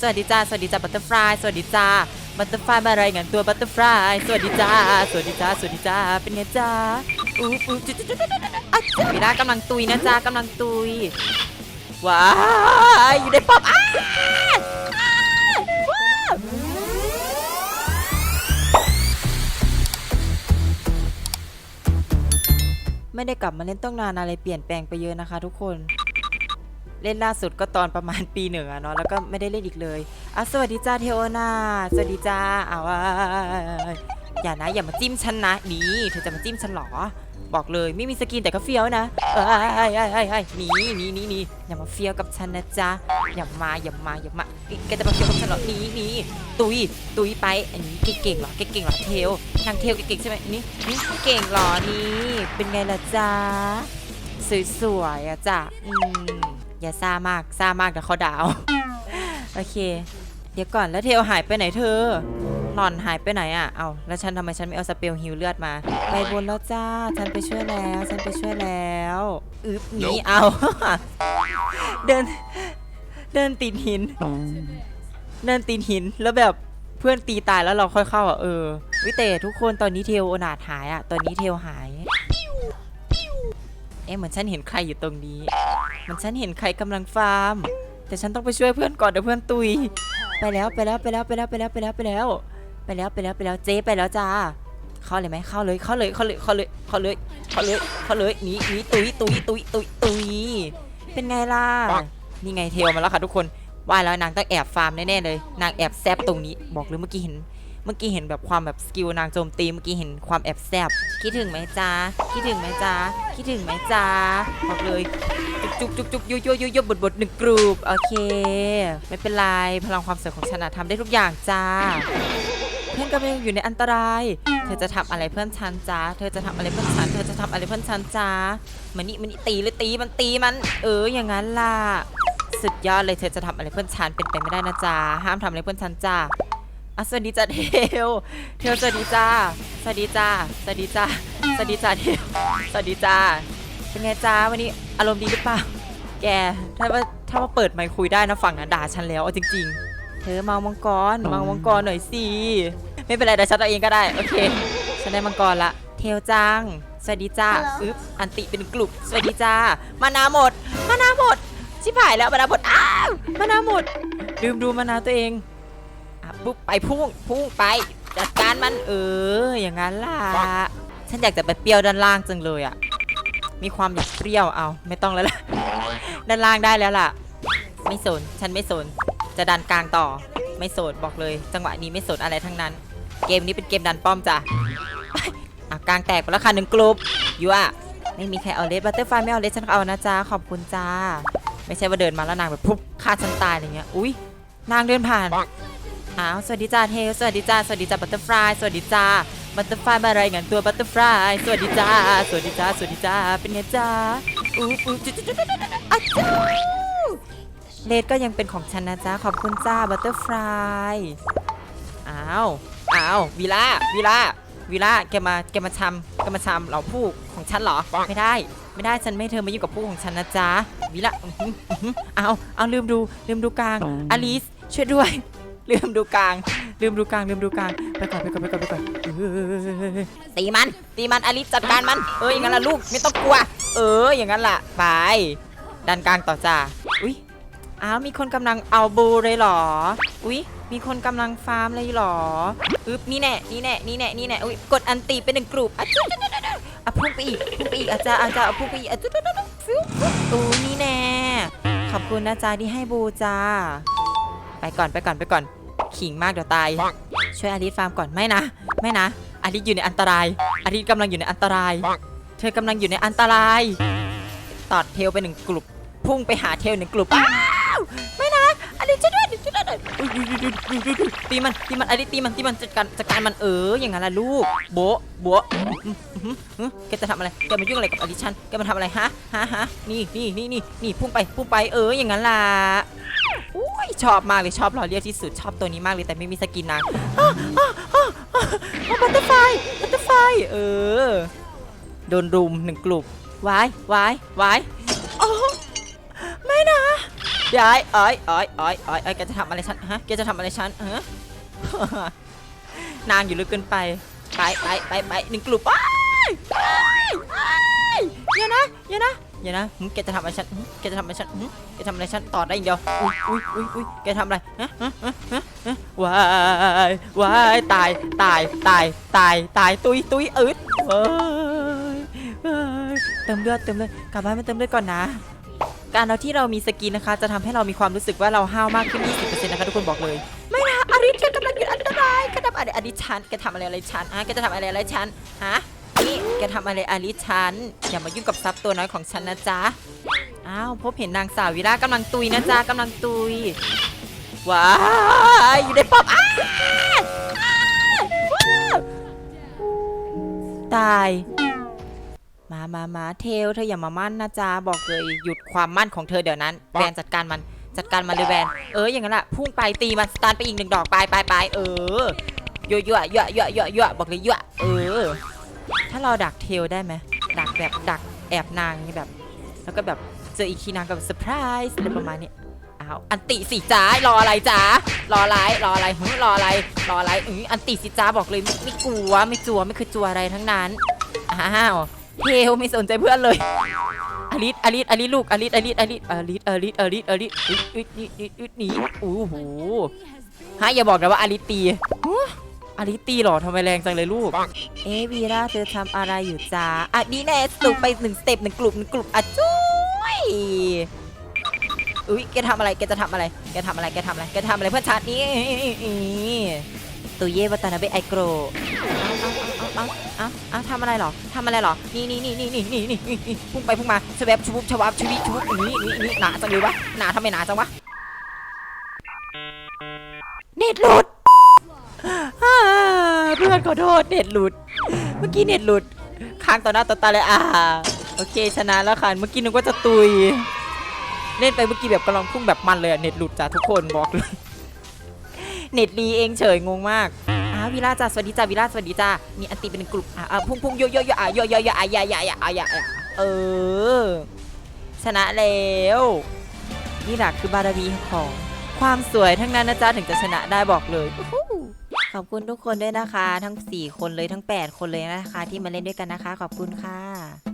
สวัสดีจ้า สวัสดีจ้าบัตเตอร์ฟลายสวัสดีจ้าบัตเตอร์ฟลายมารายงานตัวบัตเตอร์ฟลายสวัสดีจ้า สวัสดีจ้า สวัสดีจ้า เป็นไงจ้าอู้อู้จุดจุดจุดจุดจุดจุดอะวีน่ากำลังตุยนะจ้ากำลังตุย ว้าอยู่ในป๊อปอ้าไม่ได้กลับมาเล่นต้องนานอะไรเปลี่ยนแปลงไปเยอะนะคะทุกคน เล่นล่าสุดก็ตอนประมาณปีหนึ่งอะเนาะแล้วก็ไม่ได้เล่นอีกเลยอะสวัสดีจ้าเทโอนาสวัสดีจ้าอาวอย่านะอย่ามาจิ้มฉันนะนี่เธอจะมาจิ้มฉันหรอ บอกเลยไม่มีสกินแต่ก็เฟี้ยวนะเอ้ยเอ้ยเอ้ยเอ้ยหนีหนีหนีหนีอย่ามาเฟี้ยวกับฉันนะจ๊ะอย่ามาอย่ามาอย่ามาแกจะมาเฟี้ยวกับฉันหรอหนีหนีตุยตุยไปอันนี้เก่งเหรอเก่งเหรอเทลนางเทลเก่งใช่ไหมนี่นี่เก่งเหรอนี่เป็นไงล่ะจ๊ะสวยๆอะจ้ะอืม อย่าซ่ามากซ่ามากเดี๋ยวเขาด่าเอาโอเค เดี๋ยวก่อนแล้วเทลหายไปไหนเธอ หล่อนหายไปไหนอะ เอาแล้วฉันทำไมฉันไม่เอาสเปลฮิวเลือดมา ไปบนแล้วจ้า ฉันไปช่วยแล้ว ฉันไปช่วยแล้วอึบหนีเอา เดิน เดินตีนหิน เดินตีนหินแล้วแบบเพื่อนตีตายแล้วเราค่อยเข้าอะเออ วิเตทุกคนตอนนี้เทลอนาถหายอะ ตอนนี้เทลหาย เอ๊ะเหมือนฉันเห็นใครอยู่ตรงนี้เห มือนฉันเห็นใครกำลังฟาร์ม แต่ฉันต้องไปช่วยเพื่อนก่อนเดี๋ยวเพื่อนตุย ไปแล้วไปแล้วไปแล้วไปแล้วไปแล้วไปแล้วไปแล้ว ไปแล้วไปแล้วไปแล้วเจ๊ไปแล้วจ้าเข้าเลยไหมเข้าเลยเข้าเลยเข้าเลยเข้าเลยเข้าเลยเข้าเลยเข้าเลยหนีหนีตุยตุยตุยตุยตุยเป็นไงล่ะนี่ไงเทลมาแล้วค่ะทุกคนว่าแล้วนางต้องแอบฟาร์มแน่ๆเลย นางแอบแซบตรงนี้ บอกเลยเมื่อกี้เห็น เมื่อกี้เห็นแบบความแบบสกิลนางโจมตี เมื่อกี้เห็นความแอบแซบคิดถึงไหมจ้าคิดถึงไหมจ้าคิดถึงไหมจ้าบอกเลยจุกจุกจุกจุกยุยยุยยุยบดบดหนึ่งกรุปโอเค ไม่เป็นไรพลังความสวยของฉันะทำได้ทุกอย่างจ้าเพื่อนกำลังอยู่ในอันตราย เธอจะทำอะไรเพื่อนฉันจ้า เธอจะทำอะไรเพื่อนฉัน เธอจะทำอะไรเพื่อนฉันจ้ามันนี่มันนี่ตีเลยตีมันตีมัน เอออย่างนั้นล่ะ สุดยอดเลยเธอจะทำอะไรเพื่อนฉันเป็นไปไม่ได้นะจ้าห้ามทำอะไรเพื่อนฉันจ้า อะสวัสดีจ้าเทลเทลสวัสดีจ้าสวัสดีจ้าสวัสดีจ้าสวัสดีจ้าเทลสวัสดีจ้าเป็นไงจ้าวันนี้อารมณ์ดีหรือเปล่าแกถ้าว่าถ้าว่าเปิดไมค์คุยได้นะฝั่งนั้นด่าฉันแล้วเอาจริง ๆ เธอมามังกรมามังกรหน่อยสิไม่เป็นไรเดี๋ยวฉันเอาเองก็ได้โอเคฉันได้มังกรละเทลจังสวัสดีจ้าอึ๊บอันติเป็นกลุ่มสวัสดีจ้ามานาหมดมานาหมดชิบหายแล้วมานาหมดอ้าวมานาหมดลืมดูมานาตัวเอง อะปุ๊บไปพุ่งพุ่งไป จัดการมันเออ อย่างนั้นล่ะ ฉันอยากจะไปเปรี้ยวด้านล่างจังเลยอะ มีความอยากเปรี้ยวเอาไม่ต้องแล้วล่ะ ด้านล่างได้แล้วล่ะ ไม่สน ฉันไม่สน จะดันกลางต่อ ไม่สนบอกเลย จังหวะนี้ไม่สนอะไรทั้งนั้น เกมนี้เป็นเกมดันป้อมจ้ะอะกลางแตกไปแล้วค่ะหนึ่งกลุ่มอยู่อะไม่มีใครเอาเลสบัตเตอร์ไฟไม่เอาเลสฉันก็เอานะจ๊ะขอบคุณจ้า ไม่ใช่ว่าเดินมาแล้วนางแบบปุ๊บฆ่าฉันตายอะไรเงี้ยอุ้ยนางเดินผ่าน อ้าวสวัสดีจ้าเทลสวัสดีจ้าสวัสดีจ้าบัตเตอร์ฟลายสวัสดีจ้าบัตเตอร์ฟลายมารายงานตัวบัตเตอร์ฟลายสวัสดีจ้าสวัสดีจ้าสวัสดีจ้าเป็นไงจ้าอู้อู้จุดจุดจุดจุดจุดจุดอะจ้าเลดก็ยังเป็นของฉันนะจ๊ะขอบคุณจ้าบัตเตอร์ฟลายอ้าวอ้าววีล่าวีล่าวีล่าแกมาแกมาชำแกมาชำเหล่าผู้ของฉันเหรอไม่ได้ไม่ได้ฉันไม่ให้เธอมายุ่งกับผู้ของฉันนะจ๊ะวีล่าอื้อหืออื้อหือเอาเอาลืมดูลืมดูกลางอลิสช่วยด้วย ลืมดูกลาง ลืมดูกลาง ลืมดูกลาง ไปก่อนไปก่อนไปก่อนไปก่อนเออตีมัน ตีมันอลิสจัดการมัน เอออย่างนั้นล่ะลูกไม่ต้องกลัว เออ อย่างนั้นล่ะ ไป ดันกลางต่อจ้า อุ้ยอ้าวมีคนกำลังเอาบูเลยเหรอ อุ้ยมีคนกำลังฟาร์มเลยเหรอ อึ๊บนี่แน่ นี่แน่ นี่แน่ นี่แน่ อุ้ยกดอันตีเป็นหนึ่งกลุ่มอะจุ๊ดจุ๊ดจุ๊ดจุ๊ดอะพุ่งไปอีก พุ่งไปอีกอาจารย์อาจารย์พุ่งไปอีกอะจุ๊ดจุ๊ดจุ๊ดจุ๊ดฟิวฟิวอู้นี่แน่ ขอบคุณนะจ๊ะที่ให้บูจ้า ไปก่อนไปก่อนไปก่อน ขิงมากเดี๋ยวตาย ช่วยอาริสฟาร์มก่อนไม่นะ ไม่นะอาริสอยู่ในอันตรายอาริสกำลังอยู่ในอันตราย เธอกำลังอยู่ในอันตรายตอดเทลไปหนึ่งกลุ่มพุ่งไปหาเทลหนึ่งกลุ่มอ้าวไม่นะอาริสช่วยด้วยช่วยด้วยอุ๊ยอุ๊ยอุ๊ยอุ๊ยอุ๊ยอุ๊ยอุ๊ยตีมันตีมันอาริสตีมันตีมันจัดการจัดการมันเอออย่างนั้นล่ะลูกโบะโบะอื้อหืออื้อหือแกจะทำอะไรแกมายุ่งอะไรกับอาริสฉันแกมาทำอะไรฮะฮะฮะนี่นี่นี่นี่นี่พุ่งไปพุ่งไปเอออย่างนั้นล่ะ อุ้ยชอบมากเลยชอบรอเรียกที่สุดชอบตัวนี้มากเลยแต่ไม่มีสกินนางบัตเตอร์ไฟบัตเตอร์ไฟเออ โดนรุมหนึ่งกลุ่มวายวายวายโอ้ไม่นะยายอ้ยอ้ยอ้ยอ้ยอ้ยแกจะทำอะไรฉันฮะแกจะทำอะไรฉันฮะนางอยู่ลึกเกินไปไปไปไปไปหนึ่งกลุ่มอ้ายอ้ายอ้ายอย่านะอย่านะ อย่านะแกจะทำอะไรฉันแกจะทำอะไรฉันแกทำอะไรฉันต่อได้อย่างเดียวอุ้ยอุ้ยอุ้ยอุ้ยแกทำอะไรฮะฮะฮะฮะวายวายตายตายตายตายตายตุยตุยอืดว้ายว้ายเติมเลือดเติมเลือดกลับบ้านมาเติมเลือดก่อนนะการเราที่เรามีสกินนะคะ จะทำให้เรามีความรู้สึกว่าเราห้าวมากขึ้น 20%นะคะทุกคนบอกเลย ไม่นะอริสแกกำลังอยู่อันตรายแกทำอะไรอริสฉันแกทำอะไรอะไรฉันฮะแกจะทำอะไรอะไรฉันฮะ กทำอะไรอาริสฉัน อย่ามายุ่งกับทรัพย์ตัวน้อยของฉันนะจ๊ะ อ้าวพบเห็นนางสาววิรากำลังตุยนะจ๊ะกำลังตุย ว้ายอยู่ในป้อมอ้าวอ้าวว้าวตาย มามามาเทลเธออย่ามามั่นนะจ๊ะ บอกเลยหยุดความมั่นของเธอเดี๋ยวนั้นแวนจัดการมันจัดการมันเลยแวน เออ อย่างนั้นแหละพุ่งไปตีมันสตาร์ทไปอีกหนึ่งดอก ไปไปไปเออยั่วยั่วยั่วยั่วยั่วยั่วบอกเลยยั่วเออ ถ้าเราดักเทลได้ไหมดักแบบดักแอบนางนี้แบบ แล้วก็แบบเจออีกทีนางก็แบบเซอร์ไพรส์อะไรประมาณนี้อ้าวอันติสิจ้ารออะไรจ้ารออะไรรออะไรหึรออะไรรออะไรอืออันติสิจ้าบอกเลยไม่ไม่กลัวไม่จัวไม่เคยจัวอะไรทั้งนั้นอ้าวเทลไม่สนใจเพื่อนเลยอลิสอลิสอลิสลูกอลิสอลิสอลิสอลิสอลิสอลิสอลิสอึดอึดนี่อึดอึดหนีโอ้โหฮะอย่าบอกนะว่าอลิสตีฮะ อาริตีหรอทำไมแรงจังเลยลูก เอวีราเธอทำอะไรอยู่จ้าอะดีแน่สูงไปหนึ่งสเต็ปหนึ่งกลุ่มหนึ่งกลุ่มอะจุ้ยอุ้ยแกทำอะไรแกจะทำอะไรแกทำอะไรแกทำอะไรแกทำอะไรเพื่อนชาตินี้ตุเย่วัตนาเบไอโกรเอาะอาเอาทำอะไรหรอทำอะไรหรอ นี่นี่นี่นี่นี่นี่นี่พุ่งไปพุ่งมาชวบชุบชวับชุบิชุบนี่นี่นี่หนาจังเลยวะหนาทำไมหนาจังวะเน็ตหลุด อ่าเพื่อนขอโทษเน็ตหลุด เมื่อกี้เน็ตหลุด ค้างต่อหน้าต่อตาเลยอ่า โอเคชนะแล้วค่ะ เมื่อกี้นึกว่าจะตุย เล่นไปเมื่อกี้แบบกำลังพุ่งแบบมันเลยอะเน็ตหลุดจ้ะทุกคนบอกเลย เน็ตรีเองเฉยงงมากอ้าววิลาจ้าสวัสดีจ้าวิลาสวัสดีจ้ามีอันตีเป็นกลุ่มอะอะพุ่งพุ่งโยโยโยอะโยโยโยอะอย่าอย่าอย่าอะอย่าอย่าเออ ชนะแล้วนี่แหละคือบารมีของความสวยทั้งนั้นนะจ๊ะถึงจะชนะได้บอกเลย ขอบคุณทุกคนด้วยนะคะ ทั้ง 4 คนเลยทั้ง 8 คนเลยนะคะ ที่มาเล่นด้วยกันนะคะ ขอบคุณค่ะ